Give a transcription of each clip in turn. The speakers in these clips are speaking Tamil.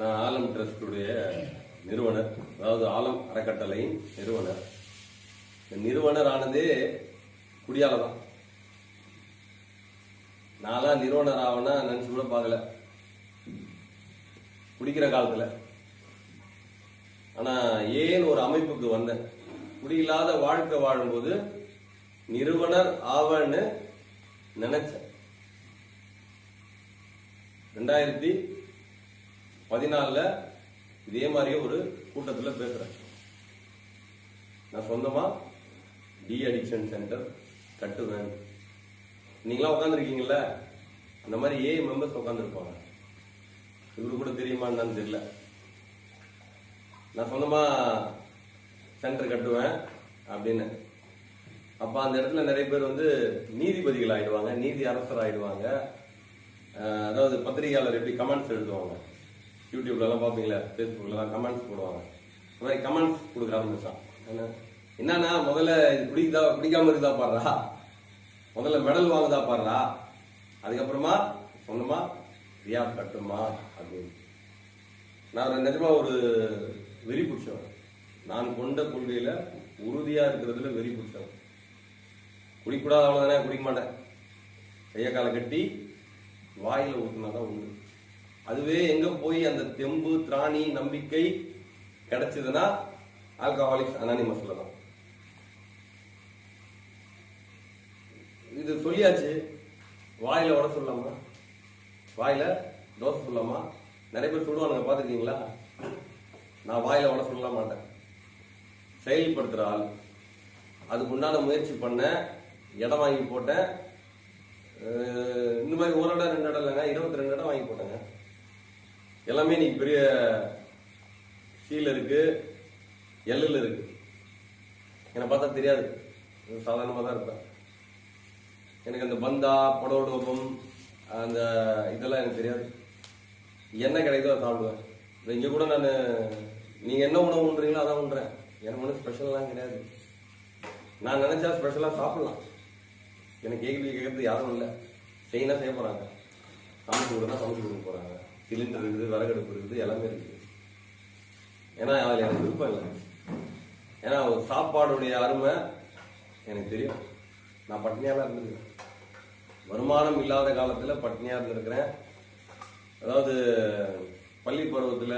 நான் ஆலம் ட்ரஸ்டுடைய நிறுவனர் அதாவது ஆலம் அறக்கட்டளையின் நிறுவனர். இந்த நிறுவனர் ஆனதே குடியால தான். நான்லாம் நிறுவனர் ஆவனா நினச்சி கூட பார்க்கல. குடிக்கிற காலத்தில். ஆனால் ஏன் ஒரு அமைப்புக்கு வந்தேன்? குடியில்லாத வாழ்க்கை வாழும்போது நிறுவனர் ஆவன்னு நினைச்சேன். ரெண்டாயிரத்தி பதினாலில் இதே மாதிரியே ஒரு கூட்டத்தில் பேசுகிறேன் நான் சொந்தமாக டி அடிக்ஷன் சென்டர் கட்டுவேன். நீங்களாம் உட்காந்துருக்கீங்கள அந்த மாதிரி ஏ மெம்பர்ஸ் உட்காந்துருப்பாங்க இவரு கூட தெரியுமா தெரியல. நான் சொந்தமாக சென்டர் கட்டுவேன் அப்படின்னு. அப்போ அந்த இடத்துல நிறைய பேர் வந்து நீதிபதிகள் ஆயிடுவாங்க நீதி அரசர் ஆகிடுவாங்க அதாவது பத்திரிகையாளர் எப்படி கமெண்ட்ஸ் எழுதுவாங்க. யூடியூப்லலாம் பார்ப்பீங்களா ஃபேஸ்புக்கில்லாம் கமெண்ட்ஸ் போடுவாங்க. இந்த மாதிரி கமெண்ட்ஸ் கொடுக்க ஆரம்பிச்சான். என்ன? என்னன்னா முதல்ல இது பிடிக்குதா பிடிக்காம இருக்குதா பாடுறா முதல்ல மெடல் வாங்குதா பாடுறா அதுக்கப்புறமா சொன்னமா ரியா கட்டுமா? அப்படின்னு. நான் நிஜமா ஒரு வெறி பிடிச்சவன். நான் கொண்ட கொள்கையில உறுதியா இருக்கிறதுல வெறி பிடிச்சவன். குடிக்கூடாத அவ்வளோதானே குடிக்க மாட்டேன். கைய காலை கட்டி வாயில ஊத்துனாதான் உண்டு. அதுவே எங்க போய் அந்த தெம்பு திராணி நம்பிக்கை கிடைச்சதுன்னா ஆல்கஹாலிக்ஸ் அனானிமஸ்ல தான். இது சொல்லியாச்சு. வாயில உட சொல்லாமா. வாயில தோசை சொல்லாமா. நிறைய பேர் சொல்லுவானுங்க பாத்துருக்கீங்களா நான் வாயில உட சொல்ல மாட்டேன். செயல்படுத்துகிற ஆள். அதுக்கு உண்டான முயற்சி பண்ணேன் இடம் வாங்கி போட்டேன். இந்த மாதிரி ஒரு இடம் ரெண்டு இடம் இல்லைங்க இருபத்தி ரெண்டு இடம் வாங்கி போட்டேங்க. எல்லாமே இன்னைக்கு பெரிய சீல இருக்கு எல்லில் இருக்கு. என்னை பார்த்தா தெரியாது. சாதாரணமாக தான் இருப்பேன். எனக்கு அந்த பந்தா படோடோபம் அந்த இதெல்லாம் எனக்கு தெரியாது. என்ன கிடைக்குதோ அதை சாப்பிடுவேன். இங்கே கூட நான் நீங்கள் என்ன உணவு உண்றீங்களோ அதான் உண்றேன் எனக்கு ஒன்றும் ஸ்பெஷல்லாம் கிடையாது. நான் நினச்சா ஸ்பெஷலாக சாப்பிடலாம். எனக்கு கேள்வி கேட்கறது யாரும் இல்லை. செய்யினா செய்ய போகிறாங்க சமைச்சு கொடுத்தா சமைச்சு கொடுக்க போகிறாங்க சிலிண்டர் இருக்குது விறகடுப்பு இருக்குது எல்லாமே இருக்குது. ஏன்னா அதில் எனக்கு விருப்பம் இல்லை. ஏன்னா ஒரு சாப்பாடுடைய அருமை எனக்கு தெரியும். நான் பட்னியாலாம் இருந்திருக்கேன் வருமானம் இல்லாத காலத்தில் பட்னியாக இருந்திருக்கிறேன் அதாவது பள்ளி பருவத்தில்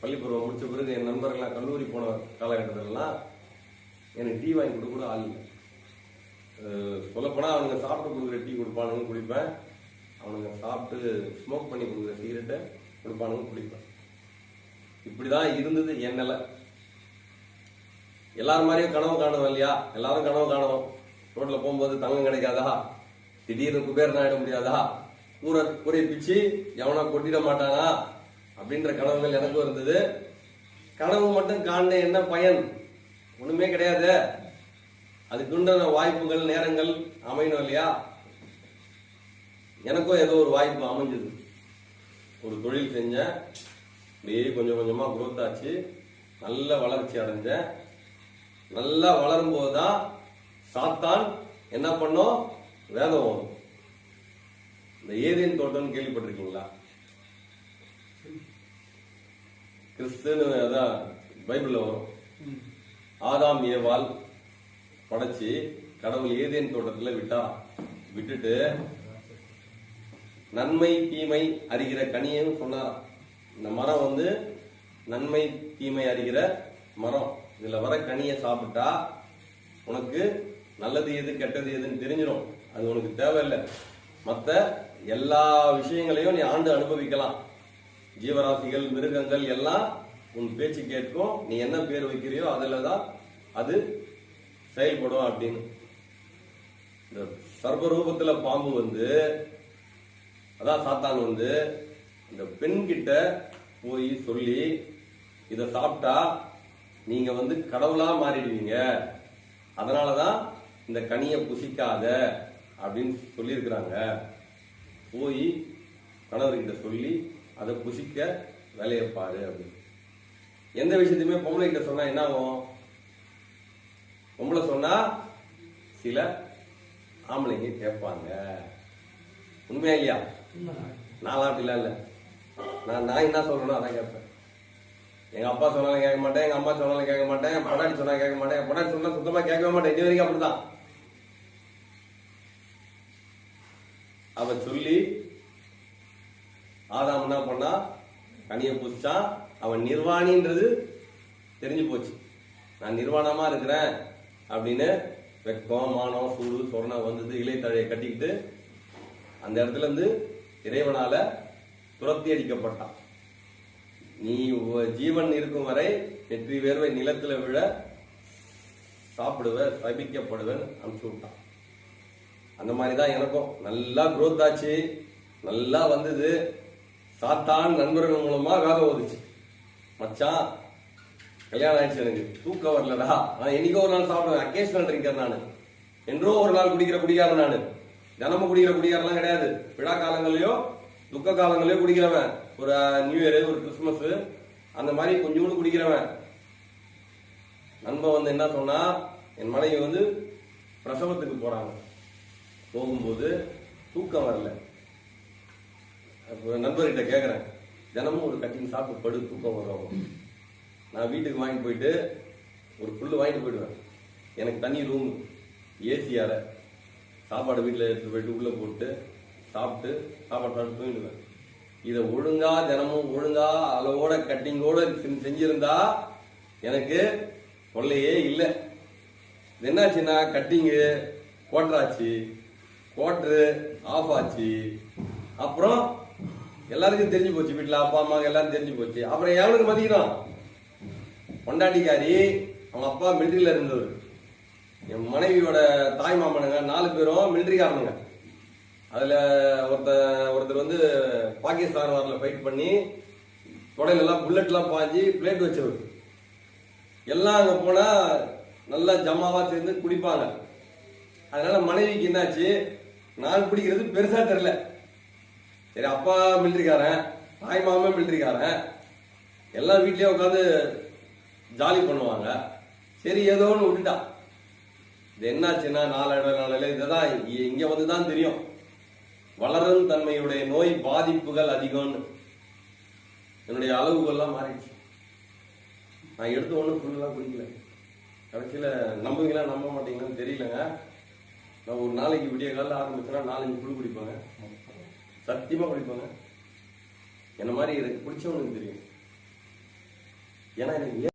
பள்ளி பருவம் முடித்த பிறகு என் நண்பர்கள்லாம் கல்லூரி போன காலகட்டத்திலலாம் எனக்கு டீ வாங்கி கொடுக்க கூட ஆள் இல்லை. சொல்லப்போனால் அவனுங்க சாப்பிட்டு கொடுக்குற டீ கொடுப்பானுங்க குடிப்பேன். அவனுங்க சாப்பிட்டு ஸ்மோக் பண்ணி கொடுக்குற சிகரெட்டை கொடுப்பானுங்க குடிப்பேன். இப்படிதான் இருந்தது என்னல எல்லாரும் மாதிரியும் கனவு காணுவோம் இல்லையா? எல்லாரும் கனவு காணுவோம் ரோட்ல போகும்போது தங்கம் கிடைக்காதா? திடீர்னு குபேரன் ஆயிட முடியாதா? கூரை ஊரை பிச்சு எவனா கொட்டிட மாட்டானா? அப்படின்ற கனவுகள் எனக்கும் இருந்தது. கனவு மட்டும் காண என்ன பயன்? ஒண்ணுமே கிடையாது. அதுக்குண்டான வாய்ப்புகள் நேரங்கள் அமையணும் இல்லையா? எனக்கும் ஏதோ ஒரு வாய்ப்பு அமைஞ்சது. ஒரு தொழில் செஞ்சேன் அப்படியே கொஞ்சம் கொஞ்சமாக குரோத் ஆச்சு. நல்ல வளர்ச்சி அடைஞ்சேன் நல்லா வளரும் போதுதான் சாத்தான் என்ன பண்ணும்? வேதம் வரும் இந்த ஏதேன் தோட்டம்னு கேள்விப்பட்டிருக்கீங்களா? கிறிஸ்துன்னு அதான் பைபிளில் வரும். ஆதாம் ஏவால் படைச்சு கடவுள் ஏதேன் தோட்டத்தில் விட்டா விட்டுட்டு நன்மை தீமை அறிகிற கனியன்னு சொன்னார் இந்த மரம் வந்து நன்மை தீமை அறிகிற மரம். இதில் வர கனியை சாப்பிட்டா உனக்கு நல்லது எது கெட்டது எதுன்னு தெரிஞ்சிடும் அது உனக்கு தேவையில்லை. மற்ற எல்லா விஷயங்களையும் நீ ஆண்டு அனுபவிக்கலாம். ஜீவராசிகள் மிருகங்கள் எல்லாம் உன் பேச்சு கேட்கும். நீ என்ன பேர் வைக்கிறியோ அதில் தான் அது செயல்படும் அப்படின்னு. இந்த சர்வரூபத்தில் பாம்பு வந்து அதான் சாத்தான் வந்து இந்த பெண்கிட்ட போய் சொல்லி இதை சாப்பிட்டா நீங்க வந்து கடவுளா மாறிடுவீங்க. அதனாலதான் இந்த கனியை புசிக்காத அப்படின்னு சொல்லியிருக்கிறாங்க. போய் கணவர்கிட்ட சொல்லி அதை புசிக்க வேலையை பாரு அப்படின்னு. எந்த விஷயத்தையுமே பொம்பளை கிட்ட சொன்னா என்ன ஆகும்? பொம்பளை சொன்னா சில ஆம்பளைங்க கேட்பாங்க. உண்மையா இல்லையா? நான்லாம் அப்படிலாம் இல்லை. நான் நான் என்ன சொல்கிறேனோ அதான் கேட்பேன். எங்கள் அப்பா சொன்னாலும் கேட்க மாட்டேன் எங்கள் அம்மா சொன்னாலும் கேட்க மாட்டேன் என் சொன்னால் கேட்க மாட்டேன் பொன்னாடி சொன்னால் சுத்தமாக கேட்கவே மாட்டேன். இது வரைக்கும் அப்படிதான் அவ சொல்லி ஆதாம் என்ன பண்ணா? கனியை பூசிச்சான் அவன் நிர்வாணின்றது தெரிஞ்சு போச்சு. நான் நிர்வாணமாக இருக்கிறேன் அப்படின்னு வெக்கம் மானம் சூடு சொர்ணம் வந்தது இலைத்தழையை கட்டிக்கிட்டு அந்த இடத்துல இருந்து இறைவனால துரத்தி அடிக்கப்பட்டான். நீ ஜீவன் இருக்கும் வரை நெற்றி வேர்வை நிலத்துல விழ சாப்பிடுவ சபிக்கப்படுவேன் அனுப்பிச்சு விட்டான் அந்த மாதிரி தான் எனக்கும். நல்லா குரோத் ஆச்சு. நல்லா வந்தது. சாத்தான் நண்பர்கள் மூலமா வேக ஓதுச்சு. மச்சான் கல்யாணம் ஆயிடுச்சு எனக்கு. தூக்கம் வரலடா. நான் என்னைக்கோ ஒரு நாள் சாப்பிடுவேன். அக்கேஷனல் ட்ரிங்கர் நான். என்றோ ஒரு நாள் குடிக்கிற குடிக்காரன் நான். தினமும் குடிக்கிற குடிகாரெல்லாம் கிடையாது. விழா காலங்களையோ துக்க காலங்களையோ குடிக்கிறவன். ஒரு நியூ இயரு ஒரு கிறிஸ்மஸ் அந்த மாதிரி கொஞ்சோண்டு குடிக்கிறவன். நண்பன் வந்து என்ன சொன்னா என் மனைவி வந்து பிரசவத்துக்கு போறாங்க. போகும்போது தூக்கம் வரல. நண்பர்கிட்ட கேட்குறேன் தினமும் ஒரு கட்டிங் சாப்பிட்டு படு தூக்கம் வரும். நான் வீட்டுக்கு வாங்கிட்டு போயிட்டு ஒரு புல்லு வாங்கிட்டு போயிடுவேன். எனக்கு தனி ரூம் ஏசி அறை. சாப்பாடு வீட்டில் எடுத்து போயிட்டு உள்ளே போட்டு சாப்பிட்டு சாப்பாடு சாப்பிட்டு தூங்கிடுவேன். இதை ஒழுங்கா தினமும் ஒழுங்கா அளவோட கட்டிங்கோட செஞ்சிருந்தா எனக்கு தொல்லையே இல்லை. என்னாச்சுன்னா கட்டிங்கு கோட்டராச்சு கோட்ரு ஆஃப் ஆச்சு அப்புறம் எல்லாருக்கும் தெரிஞ்சு போச்சு வீட்டில் அப்பா அம்மா எல்லாரும் தெரிஞ்சு போச்சு. அப்புறம் எவனுக்கு மதிக்கிறான் பொண்டாட்டிக்காரி அவங்க அப்பா மிலிட்ரியில் இருந்தவர். என் மனைவியோட தாய் மாமனுங்க நாலு பேரும் மிலிட்ரிக்காரனுங்க அதில் ஒருத்தர் ஒருத்தர் வந்து பாகிஸ்தான் வாரில் ஃபைட் பண்ணி தொடையிலெல்லாம் புல்லட்லாம் பாஞ்சு பிளேட் வச்சவர். எல்லாம் அங்கே போனால் நல்லா ஜமாவாக சேர்ந்து குடிப்பாங்க. அதனால் மனைவிக்கு என்னாச்சு? நான் குடிக்கிறது பெருசாக தெரில சரி அப்பா மிலிட்ரிக்காரன் தாய் மாமன் மிலிட்ரிக்காரன் எல்லாம் வீட்லேயே உட்காந்து ஜாலி பண்ணுவாங்க. சரி ஏதோ ஒன்று விட்டுட்டா. இது என்னாச்சுன்னா நாளடை நாளில் இதுதான் தான் இங்க வந்து தான் தெரியும். வளரும் தன்மையுடைய நோய் பாதிப்புகள் அதிகம்னு. என்னுடைய அளவுகள்லாம் மாறிடுச்சு. நான் எடுத்த ஒன்றும் ஃபுல்லாக குடிக்கல கடைசியில் நம்புவீங்களா நம்ப மாட்டீங்களான்னு தெரியலங்க. நான் ஒரு நாளைக்கு விடிய காலையில் ஆரம்பிச்சேன்னா நாலஞ்சு குழு குடிப்பாங்க. சத்தியமாக குடிப்பாங்க. என்ன மாதிரி எனக்கு பிடிச்சவனுக்கு தெரியும். ஏன்னா எனக்கு